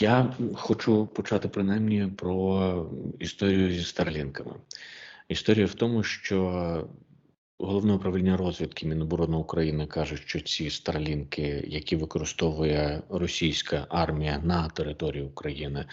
Я хочу почати принаймні про історію зі старлінками. Історія в тому, що головне управління розвідки Міноборони України каже, що ці старлінки, які використовує російська армія на території України,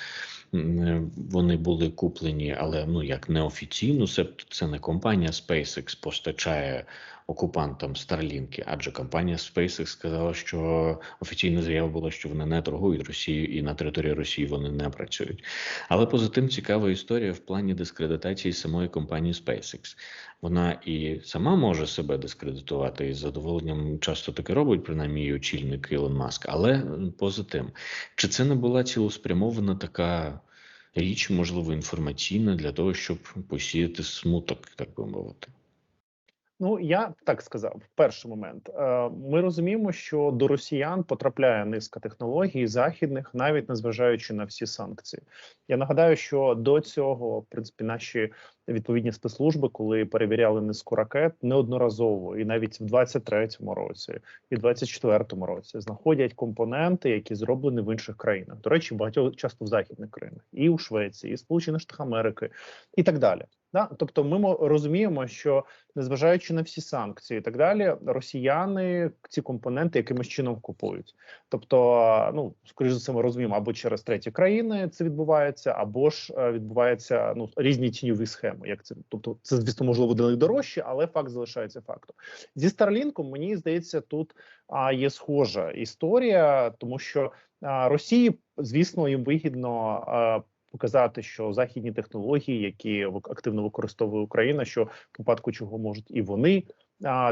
вони були куплені, але ну як неофіційно, себто це не компанія SpaceX постачає окупантам Старлінки, адже компанія SpaceX сказала, що офіційна заява була, що вони не торгують Росією і на території Росії вони не працюють. Але поза тим цікава історія в плані дискредитації самої компанії SpaceX. Вона і сама може себе дискредитувати і з задоволенням часто таке робить, принаймні її очільник Ілон Маск. Але поза тим, чи це не була цілеспрямована така річ, можливо, інформаційна для того, щоб посіяти смуток, так би мовити? Ну я так сказав. Перший момент е, ми розуміємо, що до росіян потрапляє низка технологій західних, навіть незважаючи на всі санкції. Я нагадаю, що до цього в принципі наші відповідні спецслужби, коли перевіряли низку ракет, неодноразово, і навіть в 23-му році, і 24-му році знаходять компоненти, які зроблені в інших країнах. До речі, багатьох часто в західних країнах, і у Швеції, і Сполучених Штатах Америки, і так далі. Да? Тобто, ми розуміємо, що незважаючи на всі санкції, і так далі, росіяни ці компоненти якимось чином купують. Тобто, ну скоріш за все, ми розуміємо, або через треті країни це відбувається, або ж е, відбувається ну різні тіньові схеми. Як це тобто, це звісно можливо для них дорожче, але факт залишається фактом. Зі Старлінком мені здається, тут а, є схожа історія, тому що Росії, звісно, їм вигідно. Показати, що західні технології, які активно використовує Україна, що в випадку чого можуть і вони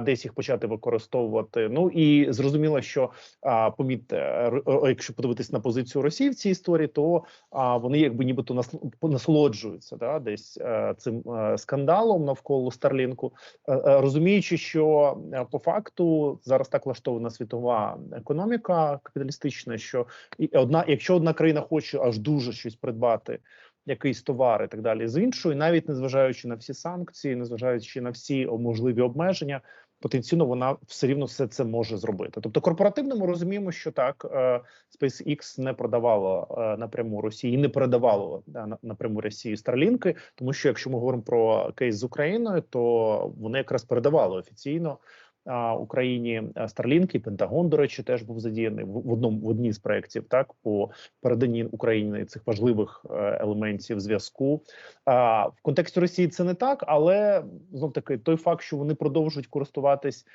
десь їх почати використовувати. Ну і зрозуміло, що а, помітьте, якщо подивитись на позицію Росії в цій історії, то а, вони якби нібито насолоджуються да, десь а, е, цим а, е, скандалом навколо Старлінку, е, а, розуміючи, що а, по факту зараз так влаштована світова економіка капіталістична, що одна, якщо одна країна хоче аж дуже щось придбати якийсь товар і так далі з іншою, навіть незважаючи на всі санкції, незважаючи на всі можливі обмеження, потенційно вона все рівно все це може зробити. Тобто, корпоративно ми розуміємо, що так е, SpaceX не продавало е, напряму Росії, не передавало напряму Росії Старлінки, тому що якщо ми говоримо про кейс з Україною, то вони якраз передавали офіційно. Україні Старлінки, Пентагон, до речі, теж був задіяний в одному в одній з проєктів, так по переданні Україні цих важливих е, елементів зв'язку. В контексті Росії це не так, але знов таки той факт, що вони продовжують користуватись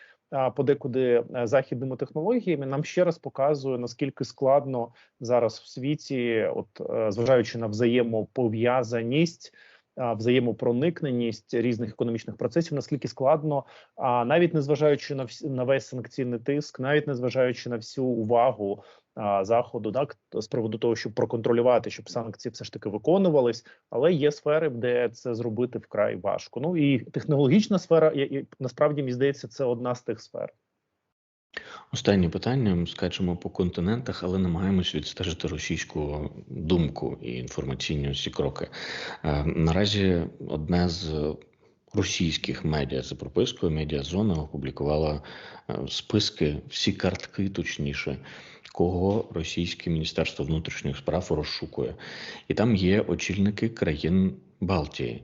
подекуди е, західними технологіями, нам ще раз показує наскільки складно зараз в світі, от е, зважаючи на взаємопов'язаність взаємопроникненість різних економічних процесів, наскільки складно, а навіть незважаючи на всі на весь санкційний тиск, навіть незважаючи на всю увагу а, заходу, так з приводу того, щоб проконтролювати, щоб санкції все ж таки виконувались, але є сфери, де це зробити вкрай важко. Ну і технологічна сфера, і, насправді мені здається, це одна з тих сфер. Останнє питання скачемо по континентах, але намагаємось відстежити російську думку і інформаційні усі кроки. Е, наразі одне з російських медіа за пропискою медіазона опублікувала е, списки, всі картки, точніше, кого російське міністерство внутрішніх справ розшукує, і там є очільники країн Балтії.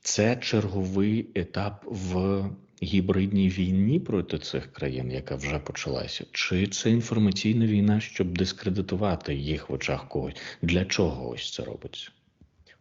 Це черговий етап в гібридній війні проти цих країн, яка вже почалася, чи це інформаційна війна, щоб дискредитувати їх в очах когось? Для чого ось це робиться?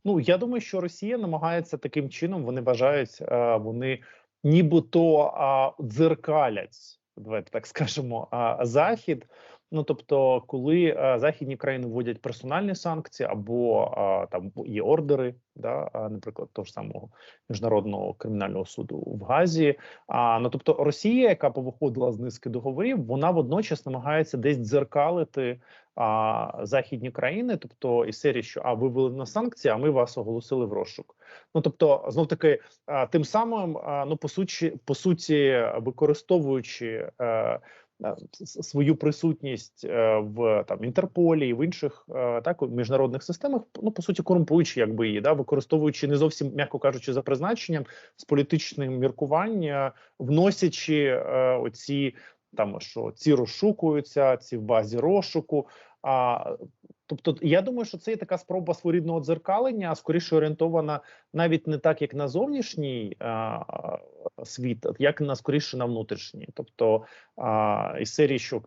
Ну я думаю, що Росія намагається таким чином. Вони бажають, вони нібито дзеркалять, давайте так скажемо, захід. Ну тобто, коли а, західні країни вводять персональні санкції, або а, там є ордери, да, а, наприклад, того ж самого міжнародного кримінального суду в Газі. А ну тобто, Росія, яка повиходила з низки договорів, вона водночас намагається десь дзеркалити а, західні країни, тобто і серії, що а ви ввели на санкції, а ми вас оголосили в розшук. Ну тобто, знов таки, а, тим самим, а, ну по суті, по суті, використовуючи. А, е, Е, свою присутність е, в там Інтерполі і в інших е, так міжнародних системах, ну по суті, корумпуючи, якби її да використовуючи не зовсім м'яко кажучи, за призначенням з політичним міркуванням, вносячи оці. Там що ці розшукуються, ці в базі розшуку. А тобто, я думаю, що це є така спроба своєрідного дзеркалення, скоріше орієнтована навіть не так, як на зовнішній а, світ, як на скоріше на внутрішній. Тобто а, із серії, що е,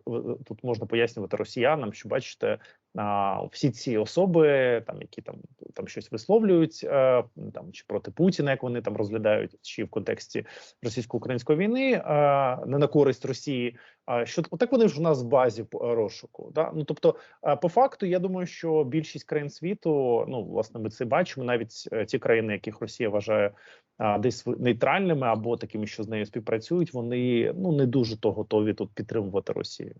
тут можна пояснювати росіянам, що бачите, а, всі ці особи, там які там там щось висловлюють, е, там чи проти Путіна, як вони там розглядають, чи в контексті російсько-української війни, а, не на користь Росії. А що так вони ж у нас в базі розшуку. Да? Ну тобто, по факту, я думаю, що більшість країн світу, ну власне, ми це бачимо, навіть е, ті країни, яких Росія вважає десь нейтральними або такими, що з нею співпрацюють, вони ну не дуже то готові тут підтримувати Росію.